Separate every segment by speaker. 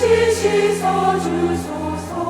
Speaker 1: 다시 씻어주소서.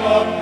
Speaker 2: 주님 앞에